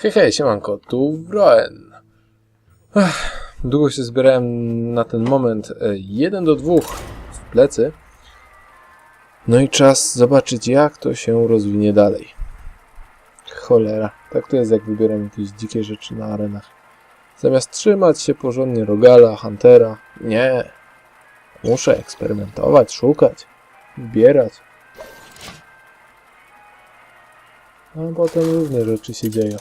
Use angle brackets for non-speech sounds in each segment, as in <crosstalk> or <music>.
Hej, hej, siemanko, tu Broen. Ech, długo się zbierałem na ten moment. e, Jeden do dwóch w plecy. No i czas zobaczyć, jak to się rozwinie dalej. Cholera, tak to jest, jak wybieram jakieś dzikie rzeczy na arenach. Zamiast trzymać się porządnie Rogala, Huntera, nie. Muszę eksperymentować, szukać, zbierać. A potem różne rzeczy się dzieją.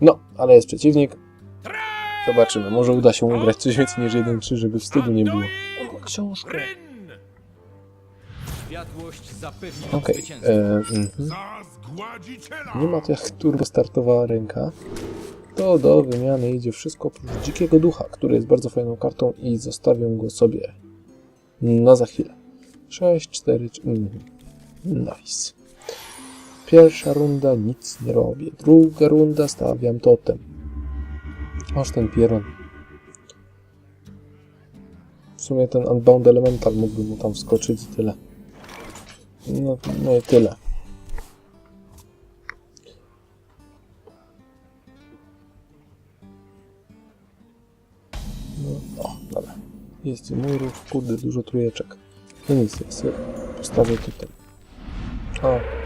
No, ale jest przeciwnik. Zobaczymy, może uda się ugrać coś więcej niż 1-3, żeby wstydu nie było. O, książkę. Okej, e, mhm. Za zgładziciela! nie ma to jak turbo startowała ręka. To do wymiany idzie wszystko oprócz Dzikiego Ducha, który jest bardzo fajną kartą i zostawię go sobie na za chwilę. 6, 4, mhm. Nice. Pierwsza runda nic nie robię. Druga runda stawiam totem. Aż ten pieron. W sumie ten Unbound Elemental mógłby mu tam wskoczyć i tyle. No, no i tyle. No, o, dobra. Jest murów, kurde, dużo trójeczek. No nic, ja sobie postawię tutaj. O.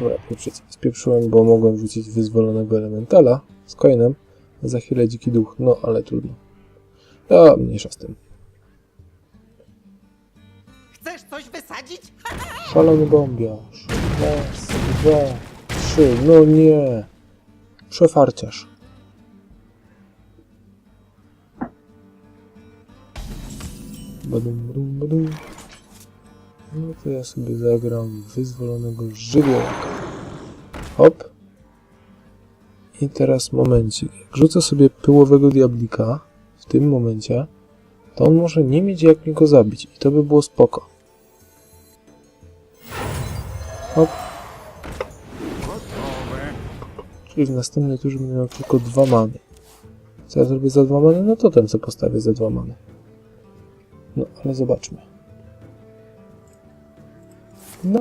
Dobra, pieprzyć. spieprzyłem, bo mogłem wrzucić wyzwolonego elementala z coinem. Za chwilę dziki duch, no ale trudno. A, mniejsza z tym. Chcesz coś wysadzić? <laughs> Szalony bombiarz. Raz, dwa, trzy. No nie. Przefarciarz. Badum, badum, badum. No to ja sobie zagram wyzwolonego żywiołaka. Hop. I teraz momencik. Jak rzucę sobie pyłowego diablika w tym momencie, to on może nie mieć jak mi go zabić. I to by było spoko. Hop. Czyli w następnej turze będę miał tylko dwa many. Co ja zrobię za dwa many? No to ten co postawię za dwa many. No, ale zobaczmy. No.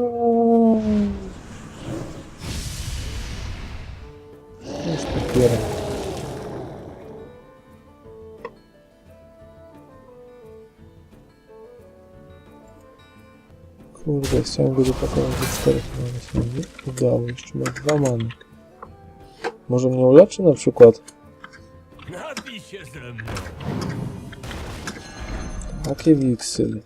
Już popieram. Kurde, chciałem go dopakować do czterech, no ale się nie udało. Jeszcze ma dwa many. Może mnie uleczy na przykład? Napij się ze mną! Takie wiksy.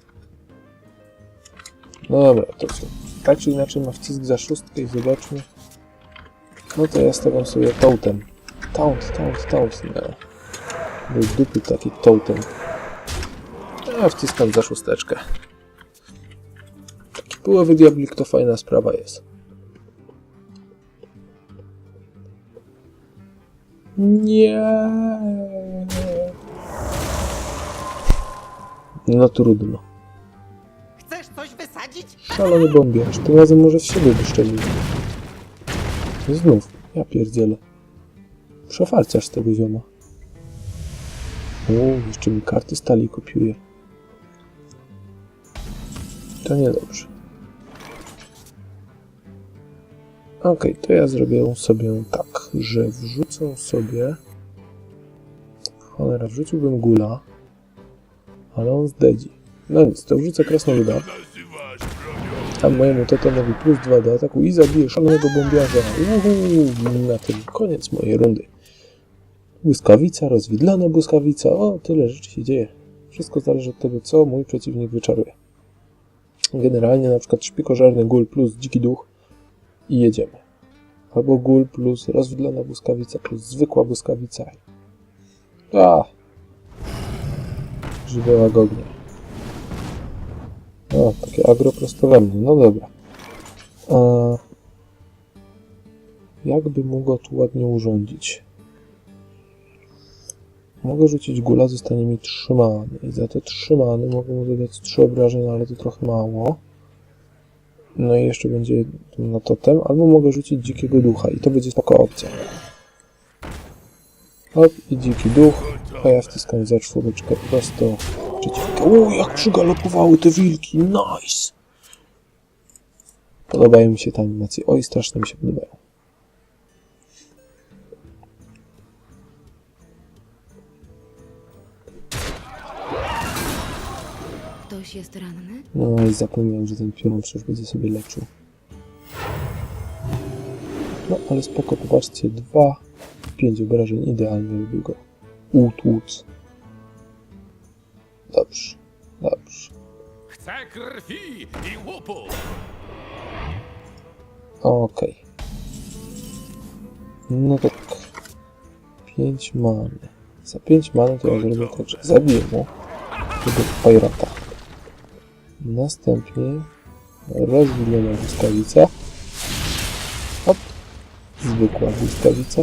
No dobra, to co? Tak czy inaczej ma wcisk za szóstkę i zobaczmy. No to ja stawiam sobie totem. Taunt, taunt, taunt. Nie. Był dupy taki totem. Ja wciskam za szósteczkę. Taki połowy diablik to fajna sprawa jest. Nie. No trudno. Szalony bombiarz. Tym razem może w siebie wyszczelił. Znów. Ja pierdzielę. Przefalciarz z tego zioma. O, jeszcze mi karty stali kopiuje. To niedobrze. Okej, to ja zrobię sobie tak, że wrzucę sobie... Cholera, wrzuciłbym gula, ale on zdedzi. No nic, to wrzucę krasnoluda. Tam mojemu totemowi plus 2 do ataku i zabiję szalonego bombiarza. Uhu, na tym koniec mojej rundy. Błyskawica, rozwidlana błyskawica. O, tyle rzeczy się dzieje. Wszystko zależy od tego, co mój przeciwnik wyczaruje. Generalnie na przykład szpikożerny gul plus dziki duch i jedziemy. Albo gul plus rozwidlana błyskawica plus zwykła błyskawica. A! Żywiołak ognia. O, takie agro prosto we mnie. No dobra. A... Jakby mu go tu ładnie urządzić? Mogę rzucić gula, zostanie mi trzymany. I za te trzymany mogę mu dodać trzy obrażenia, ale to trochę mało. No i jeszcze będzie na totem. Albo mogę rzucić dzikiego ducha i to będzie spoko opcja. Hop, i dziki duch. A ja wciskam za czwóreczkę prosto przeciwko. O, jak przygalopowały te wilki! Nice! Podobają mi się te animacje. Oj, strasznie mi się podobają. Ktoś jest ranny? No i zapomniałem, że ten piorun przecież będzie sobie leczył. No, ale spoko, popatrzcie, dwa, pięć obrażeń, idealnie lubię go utłuc. Dobrze, dobrze. Chcę krwi i łupu! Okej. No tak. 5 many. Za 5 many to ja zrobię tak, że zabiję mu tego pirata. Następnie rozwilona błyskawica. Hop. Zwykła błyskawica.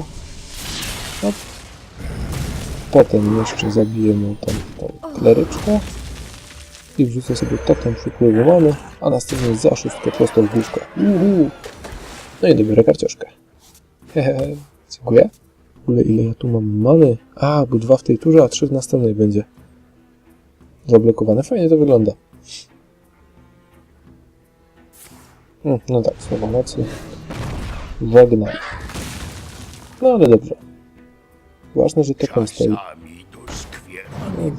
Potem jeszcze zabiję mu tą, tą kleryczkę. I wrzucę sobie totem przypływu mamy, a następnie za szóstkę prosto w główkę. Uhu. No i dobiorę karcioszkę. Hehehe, dziękuję. W ogóle ile ja tu mam many? A, bo dwa w tej turze, a trzy w następnej będzie. Zablokowane. Fajnie to wygląda. Hmm, no tak, słowo mocy. Żegnam. No ale dobrze. Ważne, że totem stoi. No,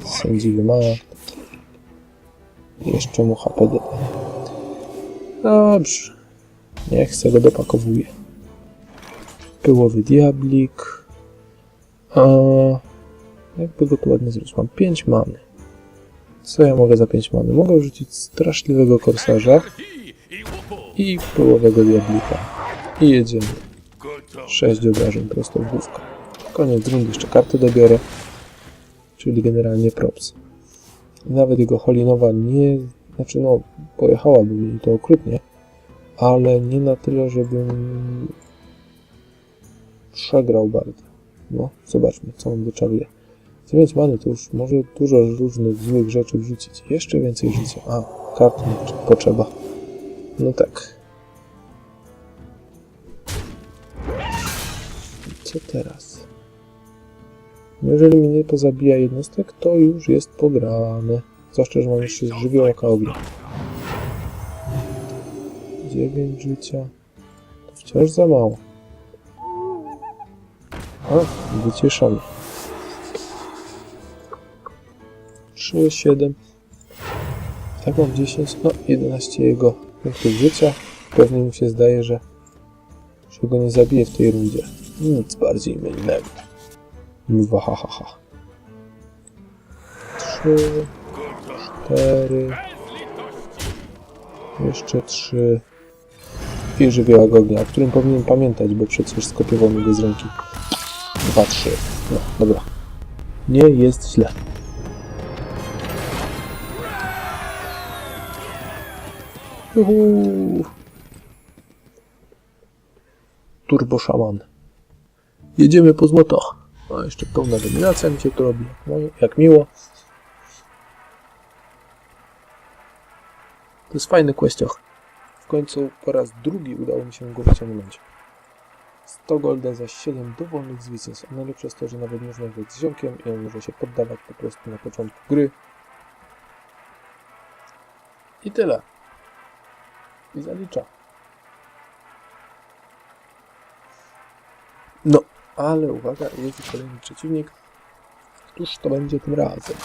Sędziwy ma. Jeszcze mu HP doda. Dobrze. Niech se go dopakowuje. Pyłowy diablik. A jakby go tu ładnie zrobić? Mam 5 many. Co ja mogę za 5 many? Mogę rzucić straszliwego korsarza i pyłowego diablika. I jedziemy. Gotowe. 6 obrażeń prosto w główkę. Koniec rundy, jeszcze kartę dobiorę. Czyli generalnie props. Nawet jego Holinowa nie... Znaczy no, pojechałaby mi to okrutnie, ale nie na tyle, żebym przegrał bardzo. No, zobaczmy, co on wyczaruje. Za 5 many to już może dużo różnych złych rzeczy wrzucić. Jeszcze więcej życia. A, kart mi potrzeba. No tak. Co teraz? Jeżeli mnie nie pozabija jednostek, to już jest pograne. Zwłaszcza, że mam jeszcze żywiołaka ognia. 9 życia. To wciąż za mało. O, wycieszony. 3, 7. Tak mam 10, no 11 jego punktów życia. Pewnie mu się zdaje, że, że go nie zabije w tej rundzie. Nic bardziej mylnego. Mwahahaha. 3, 4, jeszcze 3 i żywiołak ognia, o którym powinienem pamiętać, bo przecież skopiował mi go z ręki. 2, 3. No, dobra. Nie jest źle. Juhu. Turbo szaman. Jedziemy po złoto. O, jeszcze pełna dominacja mi się tu robi. No, jak miło. To jest fajny kwestioch. W końcu po raz drugi udało mi się go wyciągnąć. 100 golda za 7 dowolnych zwycięstw. A najlepsze jest to, że nawet można grać z ziomkiem i on może się poddawać po prostu na początku gry. I tyle. I zalicza. No, ale uwaga, jest kolejny przeciwnik. Któż to będzie tym razem?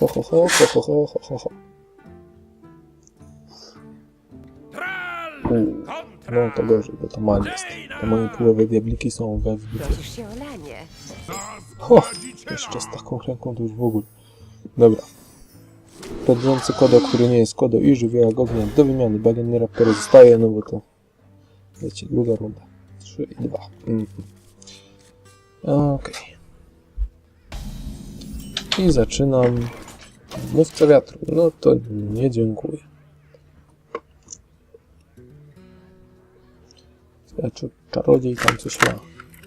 Ho, ho, ho, ho, ho, ho, ho, ho, ho. Tral! U, Kontra! No to gorzej, bo to man jest. Te moje półowe diabliki są we. Za Ho, jeszcze z taką ręką to już w ogóle. Dobra. Podrzący kodo, który nie jest kodo i żywiołak ognia do wymiany. Bagienny raptory zostaje, no bo to wiecie, druga runda. 3 i 2. Mhm. Okej. I zaczynam. Mówca wiatru. No to nie dziękuję. Znaczy, czarodziej tam coś ma.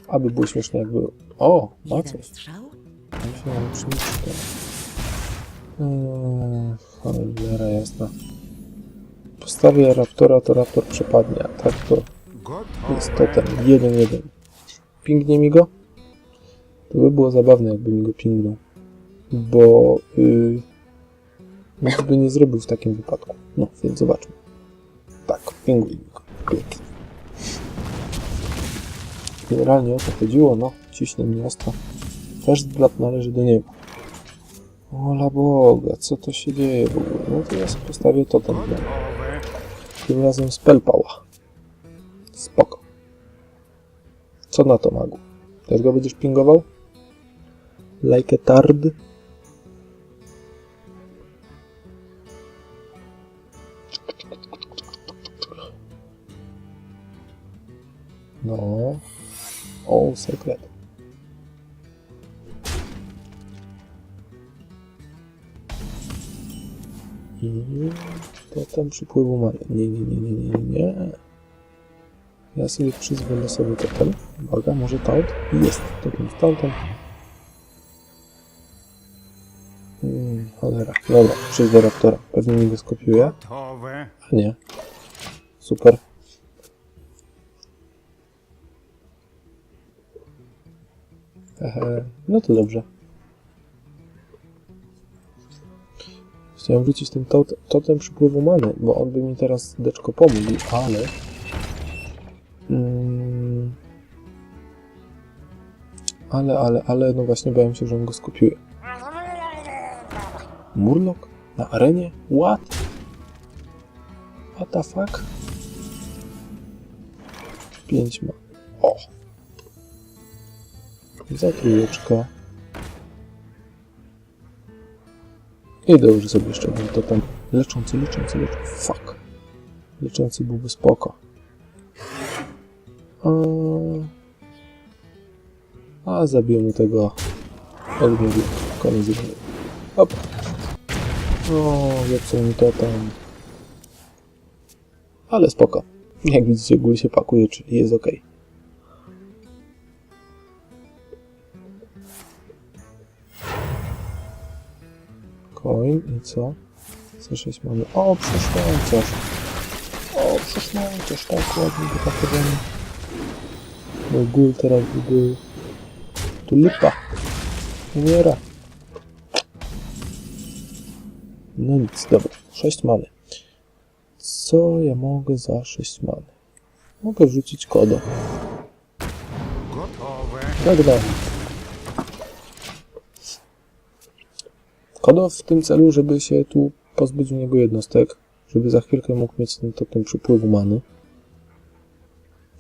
Aby było śmieszne jakby... O, ma coś. Musiałem przyjść to. Eee, cholera jasna. Postawię Raptora, to Raptor przepadnie, a tak to jest totem 1-1. Pingnie mi go? To by było zabawne, jakby mi go pingnął. Bo yy, nic by nie zrobił w takim wypadku. No, więc zobaczmy. tak, pingwinik. Pięknie. Generalnie o to chodziło, no, ciśnie mnie ostro. First Blood należy do niego. Ola Boga, co to się dzieje w ogóle? No to ja sobie postawię totem. Tym razem spellpała. Spoko. Co na to magu? Też go będziesz pingował? Like a tard? No. O, sekret. I potem przypływu mamy. Nie, nie, nie, nie, nie, nie. Ja sobie przyzwolę sobie totem. Uwaga, może taunt? Jest totem z tauntem. Hmm, cholera. Dobra, przyjdę raptora. Pewnie mi go skopiuje. A nie. Super. Ehe, no to dobrze. Chciałem wrócić tym tot- totem przypływu many, bo on by mi teraz deczko pomógł, ale... Mm, ale, ale, ale, no właśnie bałem się, że on go skopiuje. Murloc? Na arenie? What? What the fuck? 5 ma. O! Za trójeczkę. I dobrze sobie jeszcze to tam leczący, leczący, leczący. Fuck. Leczący byłby spoko. A, a zabiję mu tego ogniowika. Koniec gry. Hop. O, zepsuł mi to tam. Ale spoko. Jak widzicie, góry się pakuje, czyli jest ok. Coin i co? C6 mamy. O, przeszmęciarz. O, przeszmęciarz, tak ładnie wypakowany. Mój gul teraz by był... Tu lipa. Umiera. No nic, dobra. 6 mamy. Co ja mogę za 6 many? Mogę wrzucić kodo. Tak dalej. Kodo w tym celu, żeby się tu pozbyć u niego jednostek, żeby za chwilkę mógł mieć ten totem przypływu many.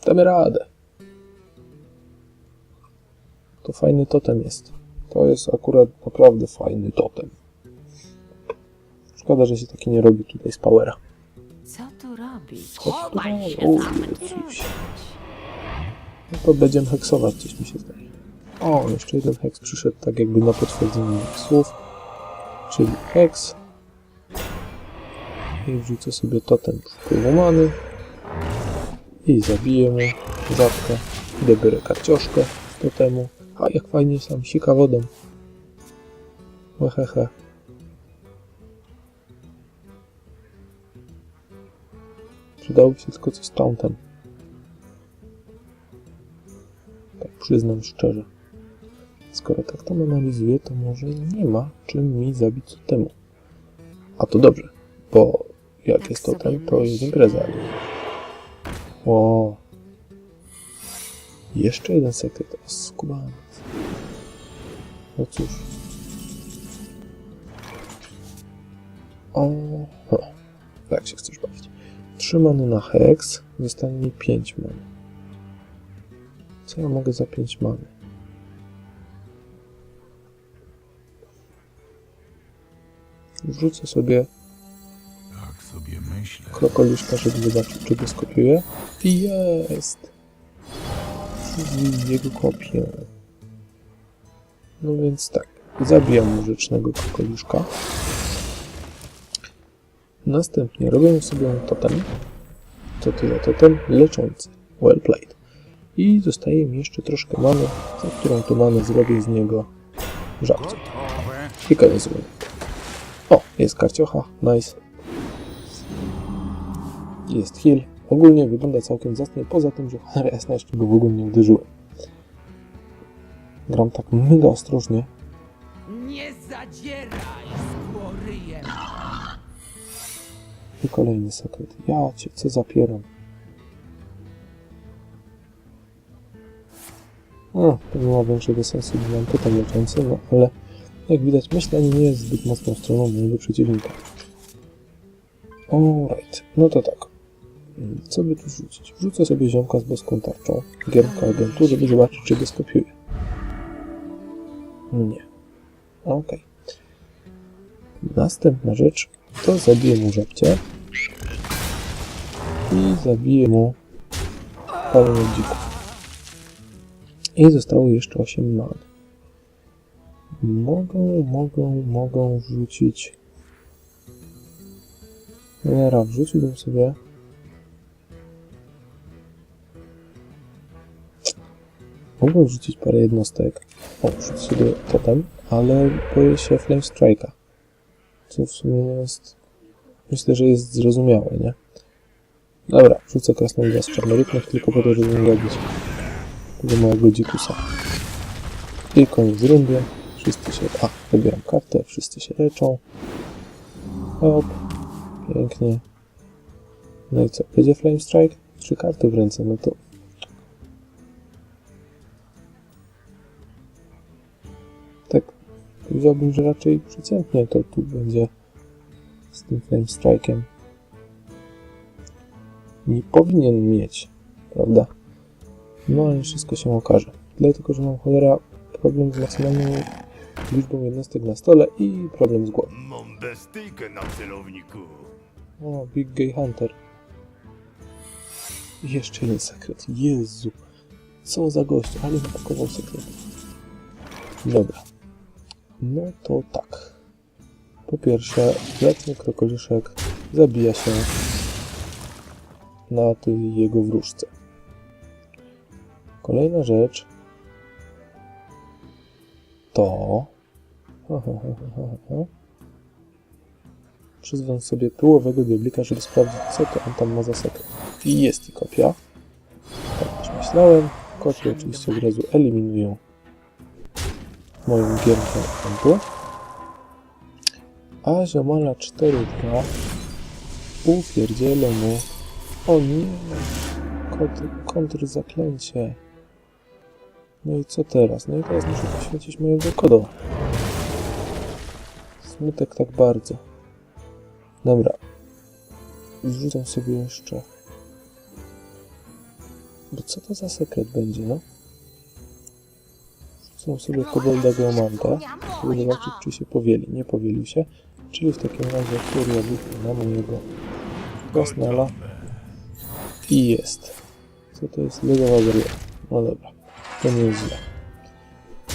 Damy radę. To fajny totem jest. To jest akurat naprawdę fajny totem. Szkoda, że się taki nie robi tutaj z powera. Co tu robisz? Chowaj się No to będziemy heksować, coś mi się zdaje. O, jeszcze jeden heks przyszedł tak jakby na potwierdzenie słów. Czyli heks. I wrzucę sobie totem wpływu many. I zabiję mu zapkę. Idę biorę karcioszkę totemu. A jak fajnie sam sika wodą. Hehehe. Przydałoby się tylko coś z tauntem. Tak przyznam szczerze. Skoro tak to analizuję, to może nie ma czym mi zabić temu. A to dobrze, bo jak Tak jest totem, to jest impreza. O. Jeszcze jeden sekret. O, skubaniec. No cóż. O. o. Tak się chcesz bawić. 3 many na heks, zostanie mi 5 many. Co ja mogę za 5 many? Wrzucę sobie Tak sobie myślę. krokoliszka, żeby zobaczyć, czy go skopiuję. I jest! Jego kopię. No więc tak, zabijam mu rzecznego krokoliszka. Następnie robię sobie totem. Co to za totem? Leczący. Well played. I zostaje mi jeszcze troszkę many, za którą to manę zrobię z niego. Gotowe. I koniec rundy. O, jest karciocha, nice. Jest heal. Ogólnie wygląda całkiem zacnie, poza tym, że <laughs> cholera jasna jeszcze go w ogóle nie uderzyłem. Gram tak mega ostrożnie. Nie zadzieraj z głoryjem! I kolejny sekret. Ja cię, co zapieram. No, to ma większego sensu, gdy mam totem leczący, no ale jak widać myślenie nie jest zbyt mocną stroną mojego przeciwnika. Alright, no to tak. Mm, Co by tu rzucić? Wrzucę sobie ziomka z boską tarczą, giermka agentu, żeby zobaczyć, czy go skopiuje. Nie. Okej. Następna rzecz to zabiję mu żabcie i zabiję mu parę dzików. I zostało jeszcze 8 man. Mogą, mogą, mogą wrzucić... Cholera, wrzuciłbym sobie... Mogę wrzucić parę jednostek. O, wrzucę sobie totem, ale boję się Flame Strike'a. Co w sumie jest... Myślę, że jest zrozumiałe, nie? Dobra, wrzucę krasnoluda z czarnorytnych tylko po to, żeby nie gabić do mojego dzikusa. I koniec rundy. Wszyscy się... A, wybieram kartę, wszyscy się leczą. Hop. Pięknie. No i co? Będzie Flame Strike? Trzy karty w ręce, no to... powiedziałbym, że raczej przeciętnie to tu będzie z tym Flame Strike'em. Nie powinien mieć, prawda? No ale wszystko się okaże. Tyle tylko, że mam cholera problem z maksymalną liczbą jednostek na stole i problem z głową. Mam bestyjkę na celowniku. O, Big Gay Hunter. I Jeszcze jeden sekret. Jezu. Co za gość, ale napakował sekretów. Dobra. No to tak. Po pierwsze, letni krokoliszek zabija się na tej jego wróżce. Kolejna rzecz to... <laughs> Przyzwę sobie pyłowego diablika, żeby sprawdzić, co to on tam ma za sekret. I jest i kopia. Tak też myślałem. Kopie oczywiście od razu eliminują gierkę kontu. A ziomala 4-2 upierdzielę mu... O nie! Kontr zaklęcie. No i co teraz? No i teraz muszę poświęcić mojego kodo. Smutek tak bardzo. Dobra. Zrzucam sobie jeszcze. Bo co to za sekret będzie, no? Rzucam sobie kobolda geomanta, żeby zobaczyć, czy się powieli. Nie powielił się. Czyli w takim razie furia na mojego krasnala. I jest. Co to jest? Lodowa bariera. No dobra. To nie jest źle.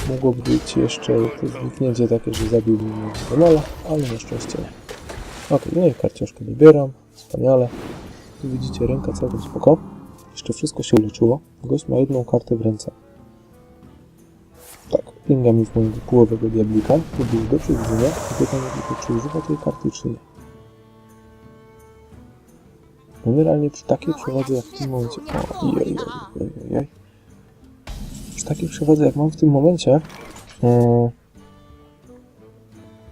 Mogłoby być jeszcze to zniknięcie takie, że zabiłbym mojego kanala, ale na szczęście nie. Ok, no i karciążkę dobieram. Wspaniale. Tu widzicie, ręka całkiem spoko. Jeszcze wszystko się uleczyło. Gość ma jedną kartę w ręce. Pinga mi w mojego połowego diablika. Było do przewidzenia. I pytanie tylko, czy używa tej karty, czy nie. Generalnie przy takiej przewadze jak w tym momencie... O, jej, jej, jej. Przy takiej przewadze jak mam w tym momencie... mm,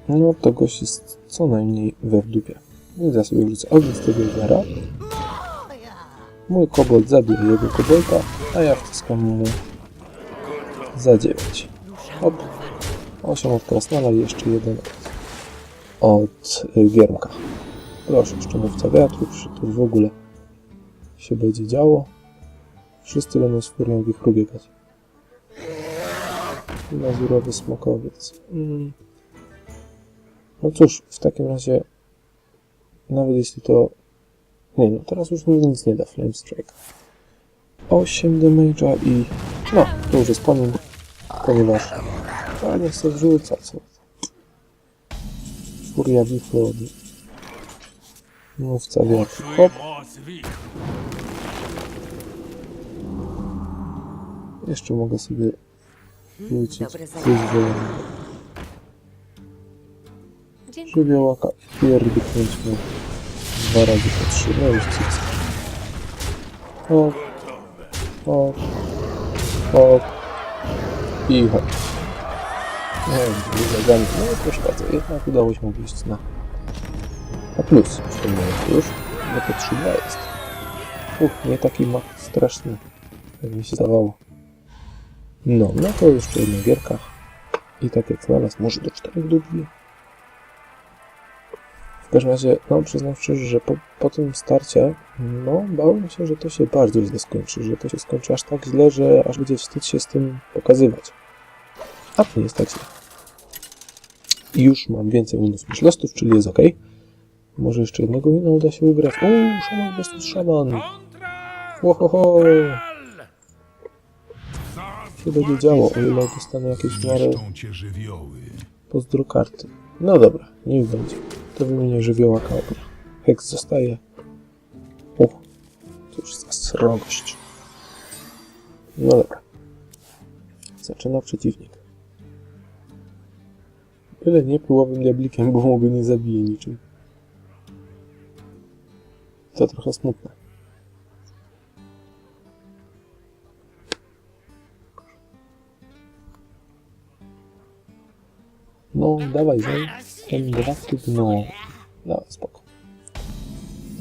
no to gość jest co najmniej we w dupie. Więc ja sobie wrzucę ognisk z tego Igara. Mój kobold zabije jego kobolta, a ja wciskam mu za 9. Hop. 8 od Krasnala i jeszcze jeden od y, Giermka. Proszę, jeszcze mówca wiatru, czy tu w ogóle się będzie działo. Wszyscy będą z furią wichru biegać. Lazurowy smokowiec. Mm. No cóż, w takim razie, nawet jeśli to... Nie no, teraz już mi nic nie da Flame Strike. 8 damage'a i... No, to już jest po nim, ponieważ... A niech se wrzuca, co? Furia wichru od... Mówca wiatru. Hop, jeszcze mogę sobie wyzwolenie. Dziękuję. Żywiołaka pierdyknąć mu dwa razy po trzy. No już cyc. Hop, hop, hop i hop. Nie wiem, no nie przeszkadza. Jednak udało się wyjść na A plus, przypomniałem już, no to 3-2 jest. Uch, nie taki ma straszny, jak mi się zdawało. No, no to jeszcze jedna gierka. I tak jak znalazł, może do 4 do 2. W każdym razie, no przyznam szczerze, że po, po tym starcie, no bałem się, że to się bardzo źle skończy, że to się skończy aż tak źle, że aż będzie wstyd się z tym pokazywać. A to nie jest tak źle. I już mam więcej minus niż lostów, czyli jest ok. Może jeszcze jednego wina uda się ugrać. O, szaman bez szaman. Ohoho. Co będzie działo, o ile dostanę jakieś w miarę pozdro karty. No dobra, niech będzie. To wymienię żywiołaka ognia. Heks zostaje. O, cóż za srogość. No dobra. Zaczyna przeciwnik. Byle nie pyłowym diablikiem, bo mu go nie zabije niczym. To trochę smutne. No, dawaj, zaj. Ten dwa no. Dawaj, spoko.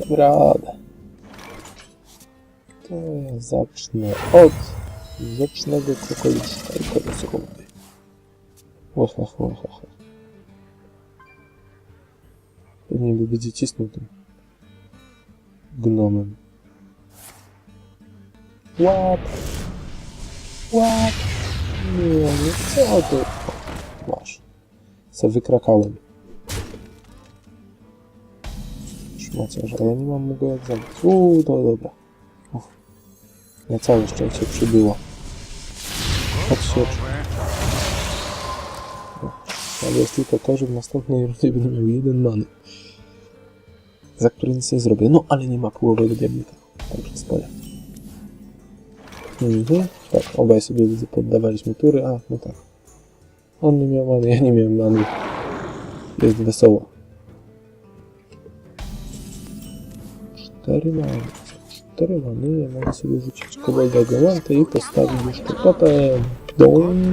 Radę. To ja zacznę od wiecznego kokoliczka i kolosłowy. Łacha, łacha, łacha. Pewnie by będzie cisnął tym gnomem. Łap! Łap! Nie, nie co to? O, Masz. Se wykrakałem. Szmaciarz, a ja nie mam mu go jak zabrać. Uuu, to dobra. Uff. Na całe szczęście przybyło. Odsiecz. Ale jest tylko to, że w następnej rundzie będę miał jeden many. Za który nic nie zrobię. No, ale nie ma połowego diablika. Także spore. Mhm. Tak, obaj sobie widzę poddawaliśmy tury. A, no tak. On nie miał many, ja nie miałem many. Jest wesoło. Cztery many. Cztery many, ja mogę sobie rzucić kobolda i postawić jeszcze totem. Dom.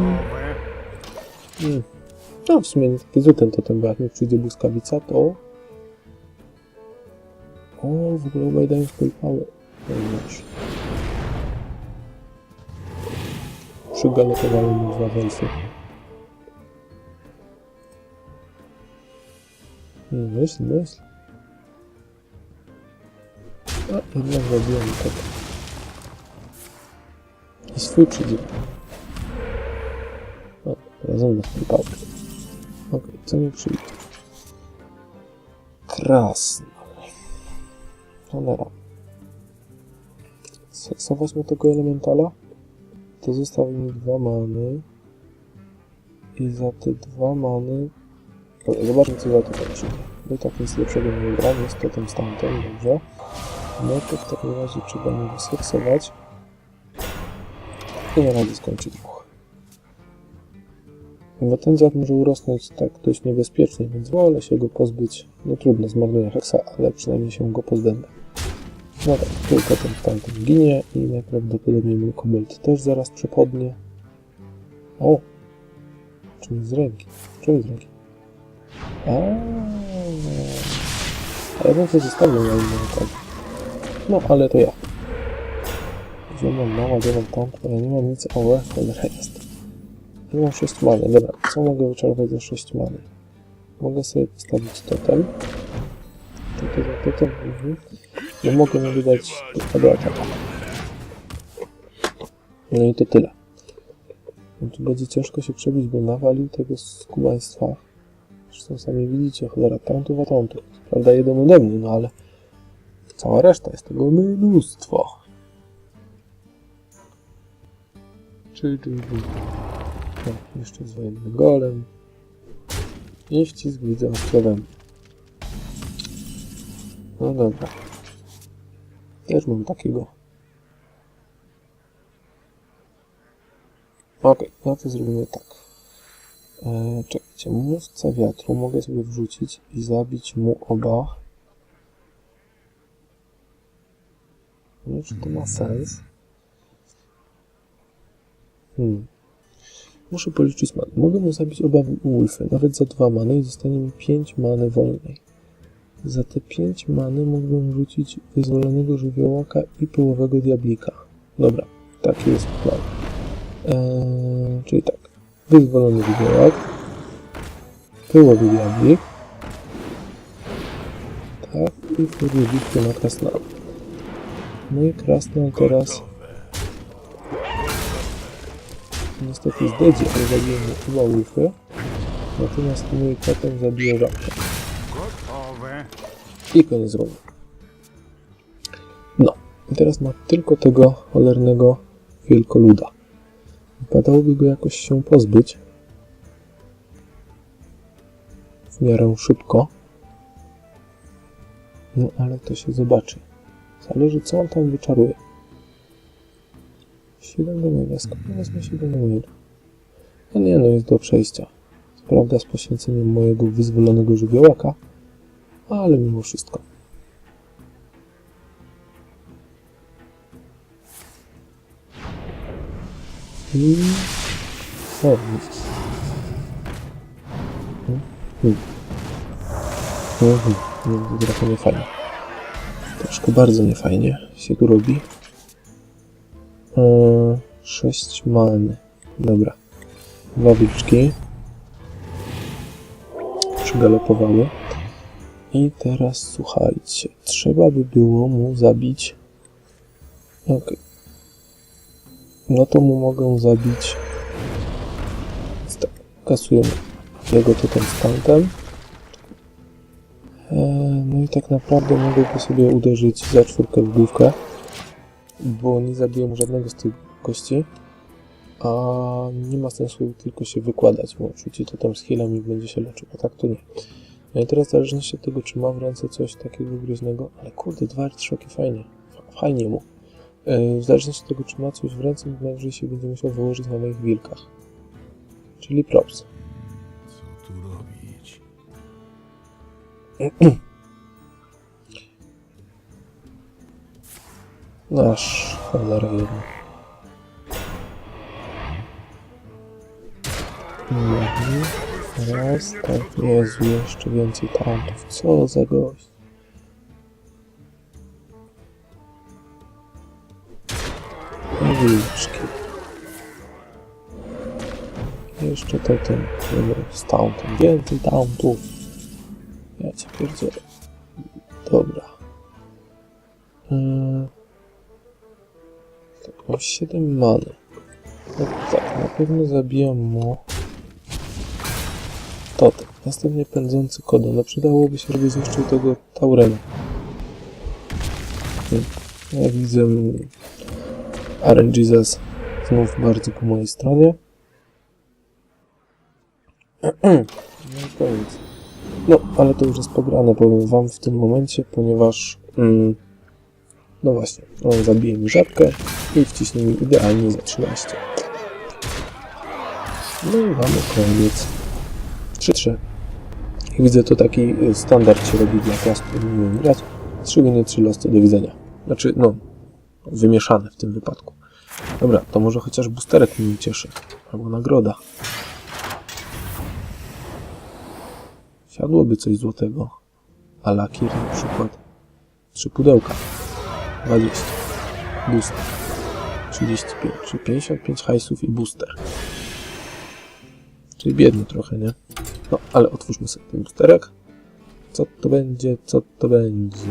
Hmm. No w sumie nie taki ten totem, bo jak mi przyjdzie błyskawica, to... O, w ogóle obaj dają swój power. No i masz. Przygalopowałem mu dwa wejsy. Myśl, myśl. A, jednak zrobiłem tak. I swój przydział. O, razem na swój pałkę. Okej, co mi przyjdzie? Krasno. Cholera. Seksować mu tego elementala? To zostawi mi dwa many. I za te dwa many zobaczmy co za to będzie. Bo i tak nic lepszego nie wybrałem, jest to ten stamtąd, dobrze. No to w takim razie trzeba mnie wyseksować. I na razie skończyć dwóch. Bo ten dziad może urosnąć tak dość niebezpiecznie, więc wolę się go pozbyć. No trudno, zmarnuję heksa, ale przynajmniej się go pozbędę. No tak, tylko ten tamten ginie i najprawdopodobniej mój kobold też zaraz przepodnie. O! Czym z ręki? Czym z ręki? A, ale bym się zostawił na inną okazję. No, ale to ja. Gdzie mała, gdzie mam tamto, ja nie mam nic, o, cholera jest. Nie mam 6 many, dobra, co mogę wyczerpać za 6 many? Mogę sobie postawić totem. Totem, totem, mhm. No mogę mu wydać ataku. No i to tyle. No tu będzie ciężko się przebić, bo nawalił tego skubaństwa. Zresztą sami widzicie, cholera tauntów a tauntów. Co Prawda jeden ode mnie, no ale cała reszta jest tego mnóstwo. Czy, czy, czy. No, jeszcze z wojennym golem. I wcisk widzę ostrowem. No dobra. Też mam takiego. Okej, no to zrobimy tak. E, czekajcie, mówca wiatru mogę sobie wrzucić i zabić mu oba. Nie wiem, czy to ma sens. Hmm. Muszę policzyć many. Mogę mu zabić oba wolfy, nawet za dwa many i zostanie mi 5 many wolnej. Za te 5 many mógłbym rzucić wyzwolonego żywiołaka i pyłowego diablika. Dobra, taki jest plan. Eee, czyli tak. Wyzwolony żywiołak. Pyłowy diablik. Tak, i wtedy bitwy na. No i krasnal teraz niestety zdedzi, ale zabiję mu chyba łufy. Natomiast mój potem zabije żabkę. I koniec rundy. No, i teraz ma tylko tego cholernego wielkoluda. Wypadałoby go jakoś się pozbyć. W miarę szybko. No, ale to się zobaczy. Zależy, co on tam wyczaruje. 7 do maila. Skąd wezmę 7 do? No nie, no jest do przejścia. Prawda z poświęceniem mojego wyzwolonego żywiołaka, ale mimo wszystko. I... O, Mhm. Mhm. No, to trochę niefajnie. Troszkę bardzo niefajnie się tu robi. Eee, sześć malny. Dobra. Dwa wilczki. Przygalopowały. I teraz słuchajcie, trzeba by było mu zabić. Okej. No to mu mogę zabić. Tak, kasujemy jego totem stantem. Eee, no i tak naprawdę mogę sobie uderzyć za czwórkę w główkę, bo nie zabiję mu żadnego z tych kości. A nie ma sensu tylko się wykładać, bo rzuci totem z healem i będzie się leczył, a tak to nie. No i teraz w zależności od tego, czy ma w ręce coś takiego groźnego, ale kurde, dwa artrzoki fajnie, fajnie mu. Yy, W zależności od tego, czy ma coś w ręce, najwyżej się będzie musiał wyłożyć na moich wilkach. Czyli props. Nasz cholera jedna. Mhm. Raz, tak, Jezu, jeszcze więcej tauntów. Co za gość. Wilczki. Jeszcze to ten numer z tauntem. Więcej tauntów. Ja cię pierdzielę. Dobra. Yy. Tak, mam 7 many. No tak, na pewno zabijam mu totem. Następnie pędzący kodon. No przydałoby się, żeby zniszczył tego Taurena. Hmm. Ja widzę RNGZ znów bardzo po mojej stronie. <clears throat> No i koniec. No, ale to już jest pograne, powiem wam w tym momencie, ponieważ mm, no właśnie, on zabije mi żabkę i wciśnie mi idealnie za 13. No i mamy koniec. 3-3. Jak widzę, to taki y, standard się robi dla klas, nie umiem grać. 3 winy, 3 losy, do widzenia. Znaczy, no, wymieszane w tym wypadku. Dobra, to może chociaż boosterek mnie ucieszy. Albo nagroda. Siadłoby coś złotego. A lakier na przykład. Trzy pudełka. 20. Booster. 35. Czyli 55 hajsów i booster. Czyli biedny trochę, nie? No, ale otwórzmy sobie ten boosterek. Co to będzie? Co to będzie?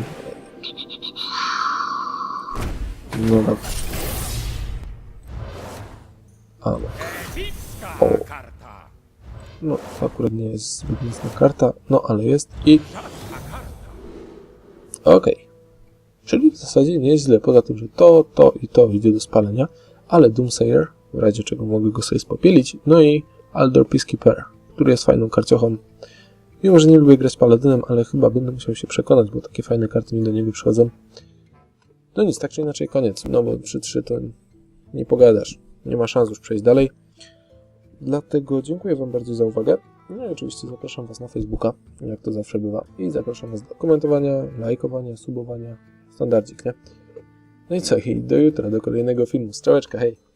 No dobra. Amok. O. No, to akurat nie jest zbyt mocna karta. No, ale jest i... Okej. Czyli w zasadzie nie jest źle, poza tym, że to, to i to idzie do spalenia, ale Doomsayer, w razie czego mogę go sobie spopielić, no i Aldor Peacekeeper, który jest fajną karciochą. Mimo, że nie lubię grać paladynem, ale chyba będę musiał się przekonać, bo takie fajne karty mi do niego przychodzą. No nic, tak czy inaczej koniec, no bo przy 3 to nie pogadasz, nie ma szans już przejść dalej. Dlatego dziękuję Wam bardzo za uwagę. No i oczywiście zapraszam Was na Facebooka, jak to zawsze bywa. I zapraszam Was do komentowania, lajkowania, subowania. Standardzik, nie? No i co? I do jutra, do kolejnego filmu. Strzałeczka, hej!